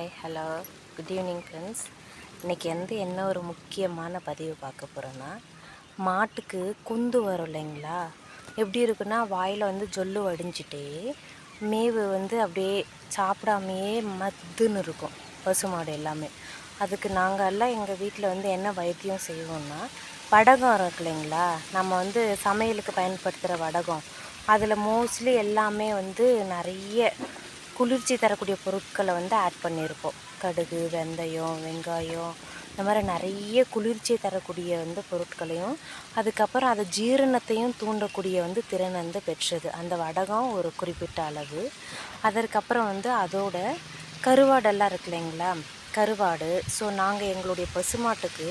Hi hello good evening friends இன்றைக்கி வந்து என்ன ஒரு முக்கியமான பதிவு பார்க்க போகிறோன்னா மாட்டுக்கு குந்து வரும் இல்லைங்களா? எப்படி இருக்குன்னா வாயில் வந்து ஜொல்லு வடிஞ்சிட்டே மேவு வந்து அப்படியே சாப்பிடாமையே மத்துன்னு இருக்கும் பசுமாடு எல்லாமே. அதுக்கு நாங்கள் எல்லாம் எங்கள் வீட்டில் வந்து என்ன வைத்தியம் செய்வோம்னா வடகம் இருக்கு இல்லைங்களா? நம்ம வந்து சமையலுக்கு பயன்படுத்துகிற வடகம். அதில் மோஸ்ட்லி எல்லாமே வந்து நிறைய குளிர்ச்சி தரக்கூடிய பொருட்களை வந்து ஆட் பண்ணியிருப்போம் கடுகு வெந்தயம் வெங்காயம் இந்த மாதிரி நிறைய குளிர்ச்சி தரக்கூடிய வந்து பொருட்களையும் அதுக்கப்புறம் அது ஜீரணத்தையும் தூண்டக்கூடிய வந்து திறன் வந்து பெற்றது. அந்த வடகம் ஒரு குறிப்பிட்ட அளவு. அதற்கப்புறம் வந்து அதோட கருவாடெல்லாம் இருக்கு இல்லைங்களா? கருவாடு. ஸோ நாங்கள் எங்களுடைய பசுமாட்டுக்கு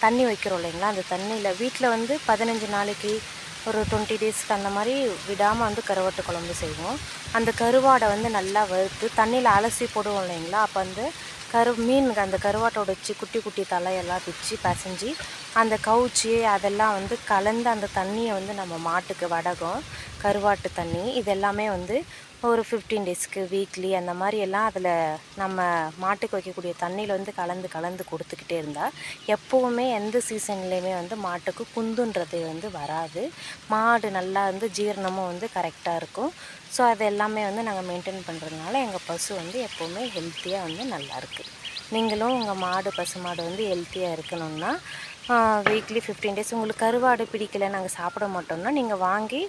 தண்ணி வைக்கிறோம் இல்லைங்களா? அந்த தண்ணியில் வீட்டில் வந்து பதினஞ்சு நாளைக்கு ஒரு டுவெண்ட்டி டேஸ்க்கு அந்த மாதிரி விடாமல் வந்து கருவாட்டு குழம்பு செய்வோம். அந்த கருவாடை வந்து நல்லா வறுத்து தண்ணியில் அலசி போடுவோம் இல்லைங்களா? அப்போ வந்து கரு மீன் அந்த கருவாட்டோட வச்சு குட்டி குட்டி தலையெல்லாம் பிச்சு பசைஞ்சு அந்த கவுச்சி அதெல்லாம் வந்து கலந்து அந்த தண்ணியை வந்து நம்ம மாட்டுக்கு வடகம். கருவாட்டு தண்ணி இது எல்லாமே வந்து ஒரு ஃபிஃப்டீன் டேஸ்க்கு வீக்லி அந்த மாதிரி எல்லாம் அதில் நம்ம மாட்டுக்கு வைக்கக்கூடிய தண்ணியில் வந்து கலந்து கலந்து கொடுத்துக்கிட்டே இருந்தால் எப்போவுமே எந்த சீசன்லேயுமே வந்து மாட்டுக்கு குந்துன்றது வந்து வராது. மாடு நல்லா வந்து ஜீரணமும் வந்து கரெக்டாக இருக்கும். ஸோ அது எல்லாமே வந்து நாங்கள் மெயின்டைன் பண்ணுறதுனால எங்கள் பசு வந்து எப்போவுமே ஹெல்த்தியாக வந்து நல்லாயிருக்கு நீங்களும் உங்கள் மாடு பசு மாடு வந்து ஹெல்த்தியாக இருக்கணும்னா வீக்லி ஃபிஃப்டீன் டேஸ் உங்களுக்கு கருவாடு பிடிக்கலை நாங்கள் சாப்பிட மாட்டோம்னா நீங்கள் வாங்கி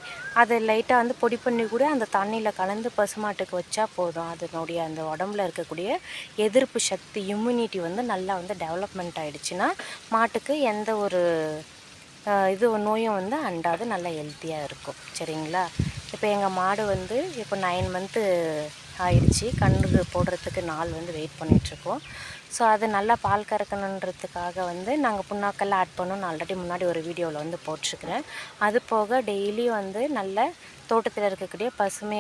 அதை லைட்டாக வந்து பொடி பண்ணி கூட அந்த தண்ணியில் கலந்து பசுமாட்டுக்கு வச்சா போதும். அதனுடைய அந்த உடம்புல இருக்கக்கூடிய எதிர்ப்பு சக்தி இம்யூனிட்டி வந்து நல்லா வந்து டெவலப்மெண்ட் ஆகிடுச்சுன்னா மாட்டுக்கு எந்த ஒரு இது நோயும் வந்து அண்டாது நல்லா ஹெல்த்தியாக இருக்கும். சரிங்களா? இப்போ எங்கள் மாடு வந்து இப்போ நைன் மந்த்து ஆயிடுச்சு. கண்ணுக்கு போடுறதுக்கு நாள் வந்து வெயிட் பண்ணிகிட்ருக்கோம் ஸோ அது நல்லா பால் கறக்கணுன்றதுக்காக வந்து நாங்கள் புண்ணாக்கெல்லாம் ஆட் பண்ணணும்னு ஆல்ரெடி முன்னாடி ஒரு வீடியோவில் வந்து போட்டிருக்கிறேன். அது போக டெய்லியும் வந்து நல்ல தோட்டத்தில் இருக்கக்கூடிய பசுமை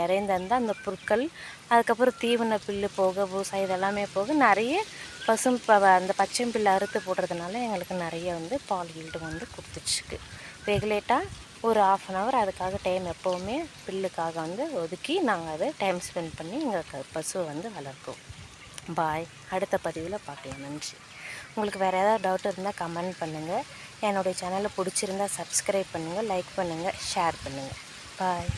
நிறைந்திருந்தால் அந்த புற்கள் அதுக்கப்புறம் தீவன புல்லு போக பூசா இதெல்லாமே போக நிறைய பசும் அந்த பச்சை புல்லு அறுத்து போடுறதுனால எங்களுக்கு நிறைய வந்து பால் ஈல்டு வந்து கொடுத்துட்ருக்கு ரெகுலேட்டாக ஒரு ஆஃப் அன் ஹவர் அதுக்காக டைம் எப்போவுமே பில்லுக்காக வந்து ஒதுக்கி நாங்கள் அதை டைம் ஸ்பெண்ட் பண்ணி எங்கள் பசுவை வந்து வளர்க்குவோம் பாய் அடுத்த பதிவில் பார்க்கலாம். நன்றி. உங்களுக்கு வேறு ஏதாவது டவுட் இருந்தால் கமெண்ட் பண்ணுங்கள் என்னுடைய சேனலை பிடிச்சிருந்தால் சப்ஸ்கிரைப் பண்ணுங்கள் லைக் பண்ணுங்கள் ஷேர் பண்ணுங்கள் பாய்